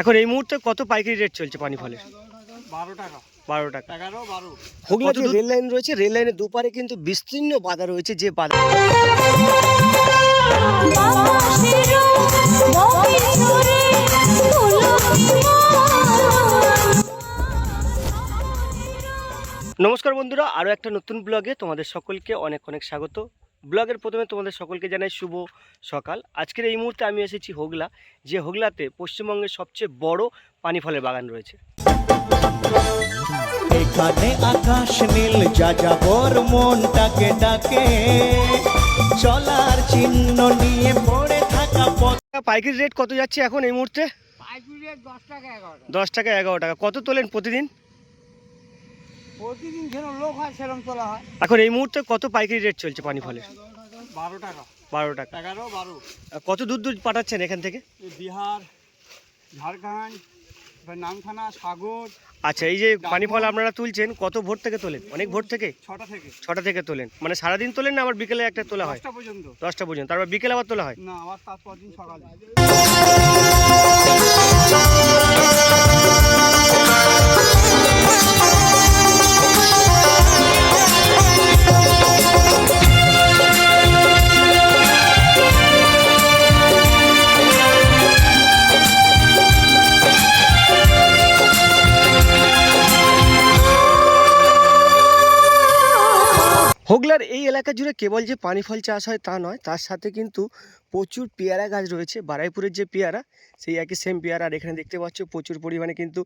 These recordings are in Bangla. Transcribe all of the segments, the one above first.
এখন এই মুহূর্তে কত পাইকারি রেট চলছে পানি ফলের? বারো টাকা। বারো টাকা। এগারো বারো। হুগলা রেল লাইন রয়েছে রেল লাইনের দুপারে কিন্তু বিস্তীর্ণ বাধা রয়েছে যে বাধা নমস্কার বন্ধুরা আরও একটা নতুন ব্লগে তোমাদের সকলকে অনেক অনেক স্বাগত। ব্লগের প্রথমে তোমাদের সকলকে জানাই শুভ সকাল। আজকের এই মুহূর্তে আমি এসেছি হোগলা যে হোগলাতে পশ্চিমবঙ্গের সবচেয়ে বড় পানি ফলের বাগান রয়েছে। এখানে আকাশ নীল যা যাবর মনটাকে ডাকে। চলার চিহ্ন নিয়ে পড়ে থাকা পথ। পাইকারি রেট কত যাচ্ছে এখন এই মুহূর্তে? দশ টাকা এগারো টাকা। কত তোলেন প্রতিদিন? প্রতিদিন যেরকম লোক হয় সেরকম তোলা হয়। এখন এই মুহূর্তে কত পাইকারি রেট চলছে পানি ফলের? বারো টাকা। বারো টাকা। এগারো বারো। কত দূর দূর পাঠাচ্ছেন এখান থেকে? বিহার ঝাড়খণ্ড নামখানা সাগর। আচ্ছা এই যে পানি ফল আপনারা তুলছেন কত ভোর থেকে তোলেন? অনেক ভোর থেকে? ছটা থেকে। ছটা থেকে তোলেন। মানে সারাদিন তোলেন না আবার বিকেলে একটা তোলা হয়? দশটা পর্যন্ত। দশটা পর্যন্ত। তারপর বিকেলে আবার তোলা হয়? না আবার তারপর দিন সকালে। হোগলার এই এলাকা জুড়ে কেবল যে পানি ফল চাষ হয় তা নয়, তার সাথে কিন্তু প্রচুর পেয়ারা গাছ রয়েছে। বারাইপুরের যে পেয়ারা, সেই একই সেম পেয়ারা আর এখানে দেখতে পাচ্ছ, প্রচুর পরিমাণে কিন্তু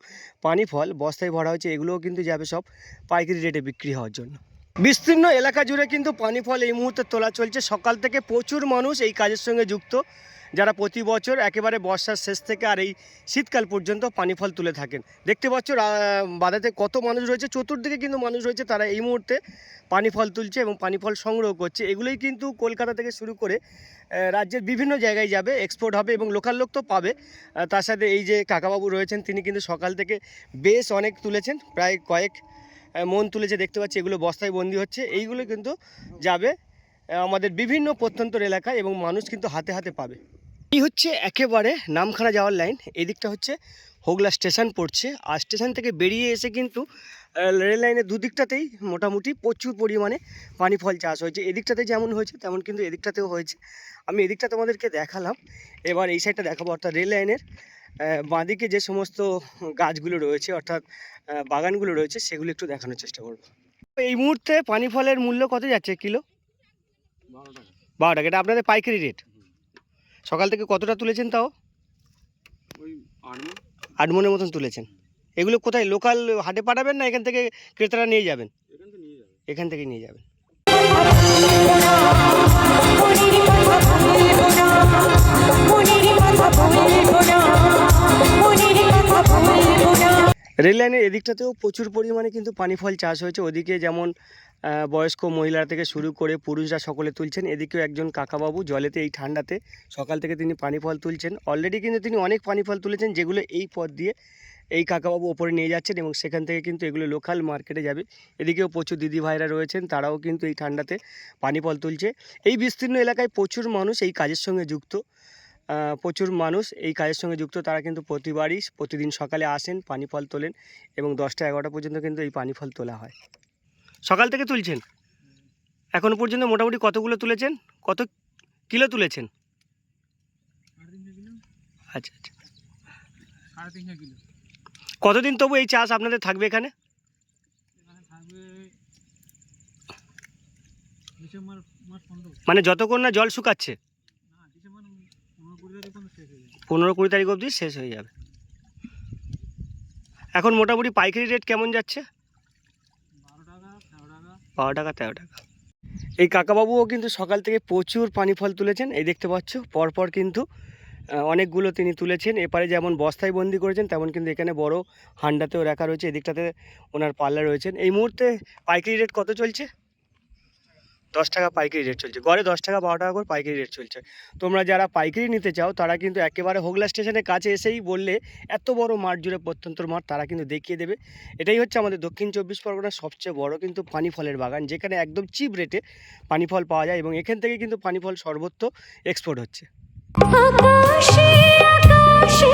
পানি ফল বস্তায় ভরা হয়েছে। এগুলোও কিন্তু যাবে সব পাইকারি রেটে বিক্রি হওয়ার জন্য। বিস্তীর্ণ এলাকা জুড়ে কিন্তু পানি ফল এই মুহূর্তে তোলা চলছে। সকাল থেকে প্রচুর মানুষ এই কাজের সঙ্গে যুক্ত। যারা প্রতি বছর একেবারে বর্ষার শেষ থেকে আর এই শীতকাল পর্যন্ত পানি ফল তুলে থাকেন। দেখতে পাচ্ছ বাদাতে কত মানুষ রয়েছে, চতুর্দিকে কিন্তু মানুষ রয়েছে, তারা এই মুহূর্তে পানি ফল তুলছে এবং পানি ফল সংগ্রহ করছে। এগুলোই কিন্তু কলকাতা থেকে শুরু করে রাজ্যের বিভিন্ন জায়গায় যাবে এক্সপোর্ট হবে এবং লোকাল লোক তো পাবে। তার সাথে এই যে কাকাবাবু রয়েছেন, তিনি কিন্তু সকাল থেকে বেশ অনেক তুলেছেন, প্রায় কয়েক মন তুলেছে, দেখতে পাচ্ছি এগুলো বস্তায় বন্দি হচ্ছে। এইগুলো কিন্তু যাবে আমাদের বিভিন্ন প্রত্যন্তর এলাকায় এবং মানুষ কিন্তু হাতে হাতে পাবে। এই হচ্ছে একেবারে নামখানা যাওয়ার লাইন। এই দিকটা হচ্ছে হোগলা স্টেশন পড়ছে। আর স্টেশন থেকে বেরিয়ে এসে কিন্তু রেল লাইনের দুদিকটাতেই মোটামুটি প্রচুর পরিমাণে পানি ফল চাষ হয়েছে। এদিকটাতে যেমন হয়েছে, তেমন কিন্তু এদিকটাতেও হয়েছে। আমি এদিকটা তোমাদেরকে দেখালাম। এবার এই সাইডটা দেখাবো। অর্থাৎ রেল লাইনের বাঁদিকে যে সমস্ত গাছগুলো রয়েছে, অর্থাৎ বাগানগুলো রয়েছে, সেগুলো একটু দেখানোর চেষ্টা করব। এই মুহূর্তে পানি ফলের মূল্য কত যাচ্ছে কিলো? বারো টাকা। বারো টাকা। এটা আপনাদের পাইকারি রেট সকাল থেকে কতটা তুলেছেন তাও? আট মনের মতন তুলেছেন। এগুলো কোথায়? লোকাল হাটে পাঠাবেন না এখান থেকে ক্রেতারা নিয়ে যাবেন? এখান থেকে নিয়ে যাবেন। রেল লাইনের এদিকটাতেও প্রচুর পরিমাণে কিন্তু পানি ফল চাষ হয়েছে। ওদিকে যেমন বয়স্ক মহিলা থেকে শুরু করে পুরুষরা সকলে তুলছেন। এদিকেও একজন কাকাবাবু জলেতে এই ঠান্ডাতে সকাল থেকে তিনি পানি ফল তুলছেন। অলরেডি কিন্তু তিনি অনেক পানি ফল তুলেছেন যেগুলো এই পথ দিয়ে এই কাকাবাবু ওপরে নিয়ে যাচ্ছেন এবং সেখান থেকে কিন্তু এগুলো লোকাল মার্কেটে যাবে। এদিকেও প্রচুর দিদি ভাইরা রয়েছেন, তারাও কিন্তু এই ঠান্ডাতে পানি ফল তুলছে। এই বিস্তীর্ণ এলাকায় প্রচুর মানুষ এই কাজের সঙ্গে যুক্ত। প্রচুর মানুষ এই কাজের সঙ্গে যুক্ত। তারা কিন্তু প্রতিবারই প্রতিদিন সকালে আসেন, পানি ফল তোলেন এবং দশটা এগারোটা পর্যন্ত কিন্তু এই পানি ফল তোলা হয়। সকাল থেকে তুলছেন? এখনও পর্যন্ত মোটামুটি কতগুলো তুলেছেন? কত কিলো তুলেছেন? আচ্ছা আচ্ছা। কতদিন তবু এই চাষ আপনাদের থাকবে এখানে? মানে যতক্ষণ না জল শুকাচ্ছে? পনেরো কুড়ি তারিখ অবধি শেষ হয়ে যাবে। এখন মোটামুটি পাইকারি রেট কেমন যাচ্ছে? বারো টাকা, তেরো টাকা। এই কাকাবাবুও কিন্তু সকাল থেকে প্রচুর পানি ফল তুলেছেন, এই দেখতে পাচ্ছ। পরপর কিন্তু অনেকগুলো তিনি তুলেছেন। এপারে যেমন বস্তায় বন্দি করেছেন, তেমন কিন্তু এখানে বড় হান্ডাতেও রাখা রয়েছে। এদিকটাতে ওনার পাল্লা রয়েছেন। এই মুহূর্তে পাইকারি রেট কত চলছে? দশ টাকা পাইকারি রেট চলছে। গড়ে দশ টাকা, বারো টাকা করে পাইকারি রেট চলছে। তোমরা যারা পাইকারি নিতে চাও, তারা কিন্তু একেবারে হোগলা স্টেশনের কাছে এসেই বললে এত বড় মাঠ জুড়ে প্রত্যন্তর মাঠ তারা কিন্তু দেখিয়ে দেবে। এটাই হচ্ছে আমাদের দক্ষিণ চব্বিশ পরগনার সবচেয়ে বড় কিন্তু পানি ফলের বাগান, যেখানে একদম চিপ রেটে পানি ফল পাওয়া যায় এবং এখান থেকে কিন্তু পানি ফল সর্বত্র এক্সপোর্ট হচ্ছে। আকাশে আকাশে